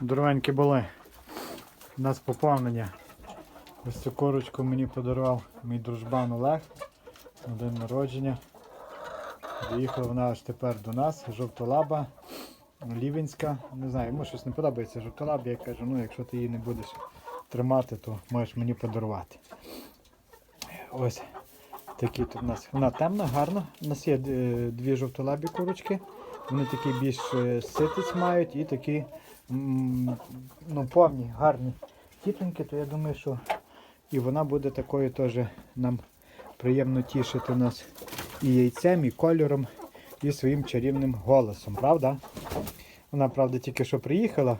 Дорогенькі були. У нас поповнення. Ось цю корочку мені подарував мій дружбан Олег на день народження. Доїхала вона аж тепер до нас, жовтолаба, лівенська. Не знаю, йому щось не подобається жовтолаба. Я кажу, ну якщо ти її не будеш тримати, то можеш мені подарувати. Ось такі тут у нас. Вона темна, гарна. У нас є е, дві жовтолабі курочки. Вони такі більш е, мають і такі ну, повні, гарні тітоньки, то я думаю, що і вона буде такою теж нам приємно тішити нас і яйцем, і кольором, і своїм чарівним голосом, правда? Вона, правда, тільки що приїхала,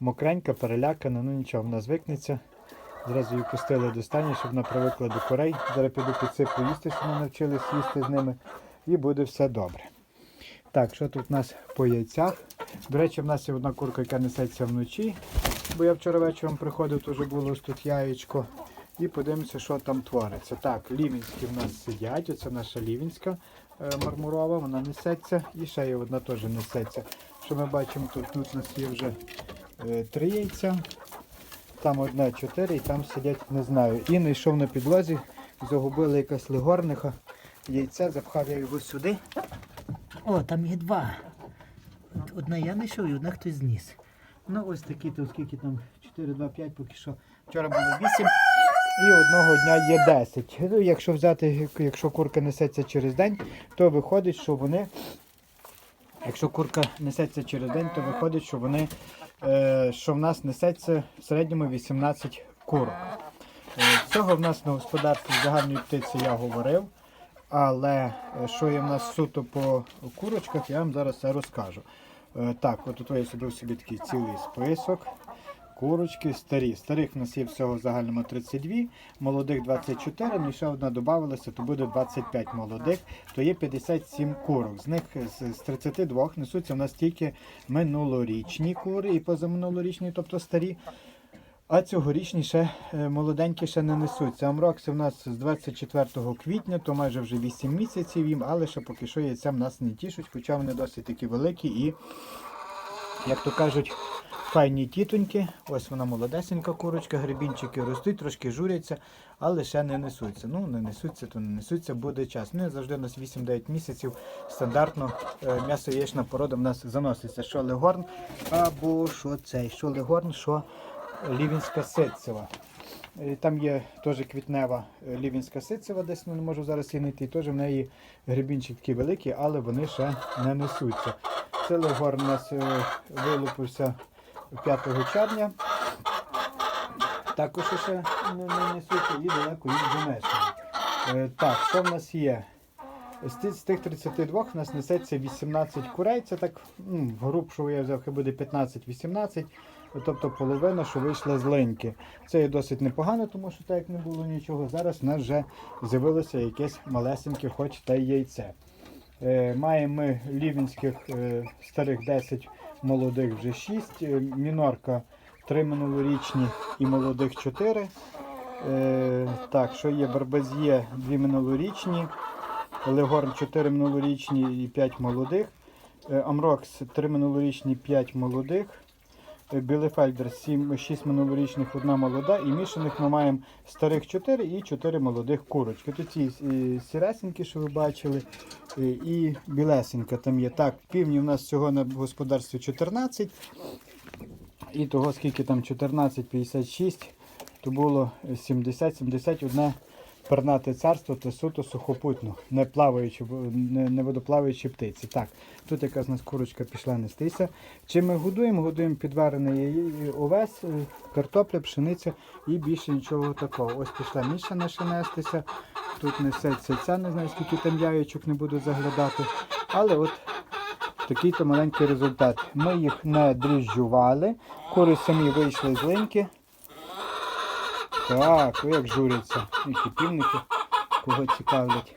мокренька, перелякана, ну нічого, вона звикнеться. Зразу її пустили до стані, щоб вона привикла до курей. Зараз піду підсиплю їсти, щоб вони навчились їсти з ними, і буде все добре. Так, що тут у нас по яйцях? До речі, в нас є одна курка, яка несеться вночі, бо я вчора вечором приходив, то вже було ось тут яєчко. І подивимося, що там твориться. Так, лівінські в нас сидять, оце наша лівінська е, мармурова, вона несеться. І ще є одна теж несеться. Що ми бачимо, тут, тут у нас є вже е, три яйця. Там одне, чотири, і там сидять, не знаю. І знайшов на підлозі, загубили якась легорниха. Яйце, запхав я його сюди. О, там є два. От Одне я знайшов і одне хтось зніс. Ну ось такі, то скільки там 4, 2, 5, поки що. Вчора було 8 і одного дня є 10. Ну, якщо взяти, якщо курка несеться через день, то виходить, що вони. Якщо курка несеться через день, то виходить, що вони, е, що в нас несеться в середньому 18 курок. Е, Цього в нас на господарстві загальної птиці я говорив. Але е, що є в нас суто по курочках, я вам зараз все розкажу. Е, Так, от тут я зробив собі такий цілий список. Курочки старі. Старих в нас є всього в загальному 32, молодих 24, ну і ще одна додавалася, то буде 25 молодих, то є 57 курок. З них з, з 32 несуться в нас тільки минулорічні кури і позаминулорічні, тобто старі. А цьогорічні ще е, молоденькі ще не несуться. Амрокси в нас з 24 квітня, то майже вже 8 місяців їм, але ще поки що яйця нас не тішуть, хоча вони досить такі великі і, як то кажуть, файні тітоньки. Ось вона молодесенька курочка, гребінчики ростуть, трошки журяться, але ще не несуться. Ну, не несуться, то не несуться, буде час. Ну, завжди у нас 8-9 місяців стандартно е, м'ясо яєчна порода в нас заноситься. Що легорн, або що цей, що легорн, що лівінська ситцева. Е, Там є теж квітнева е, лівінська ситцева, десь ну, не можу зараз її знайти. Теж в неї гребінчик такий великий, але вони ще не несуться. Це легорн у нас е, вилупився 5 червня. Також ще не, не несуться і далеко їх занесені. Е, Так, що в нас є? З тих 32 в нас несеться 18 курей. Це так, груб, що я взяв, хай буде 15-18, тобто половина, що вийшла з линьки. Це є досить непогано, тому що так як не було нічого. Зараз в нас вже з'явилося якесь малесеньке, хоч та й яйце. Е, маємо ми лівінських е, старих 10, молодих вже 6, е, мінорка 3 минулорічні і молодих 4. Е, так, що є барбазє 2 минулорічні, Легорн 4 минулорічні і 5 молодих. Е, Амрокс 3 минулорічні, 5 молодих. Е, Білефельдер 7, 6 минулорічних, одна молода. І мішаних ми маємо старих 4 і 4 молодих курочки. Тут ці е, сіресенькі, що ви бачили, е, і білесенька там є. Так, півні в нас всього на господарстві 14. І того, скільки там 14, 56, то було 70-71 пернате царство, це суто сухопутно, не плаваючі, не, не водоплаваючі птиці. Так, тут якась нас курочка пішла нестися. Чим ми годуємо? Годуємо підварений овес, е, картопля, пшениця і більше нічого такого. Ось пішла міша наша нестися. Тут несеться ця, не знаю, скільки там яєчок не буду заглядати. Але от такий то маленький результат. Ми їх не дріжджували, кури самі вийшли з линьки. Так, як журяться. Півники, кого цікавлять.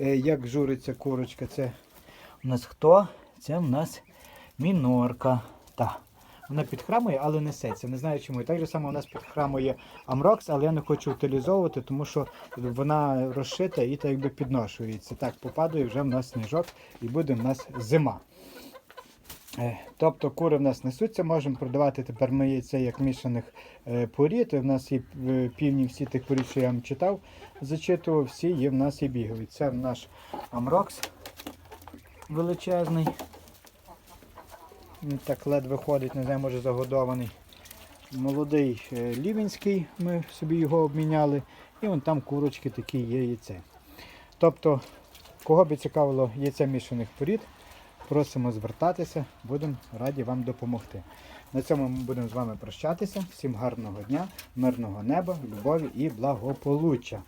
Е, як журиться курочка, це у нас хто? Це в нас мінорка. Так. Вона підхрамує, але несеться. Не знаю чому. І так же само у нас підхрамує Амрокс, але я не хочу утилізовувати, тому що вона розшита і так якби підношується. Так, попадає вже в нас сніжок і буде в нас зима. Е, Тобто кури в нас несуться, можемо продавати тепер ми яйце як мішаних е, порід. У нас є е, півні всі тих порід, що я вам читав, зачитував, всі є в нас і бігові. Це наш Амрокс величезний. Він так ледве ходить, не знаю, може загодований. Молодий лівенський, ми собі його обміняли. І вон там курочки такі є яйце. Тобто, кого би цікавило яйце мішаних порід, просимо звертатися, будемо раді вам допомогти. На цьому ми будемо з вами прощатися. Всім гарного дня, мирного неба, любові і благополуччя.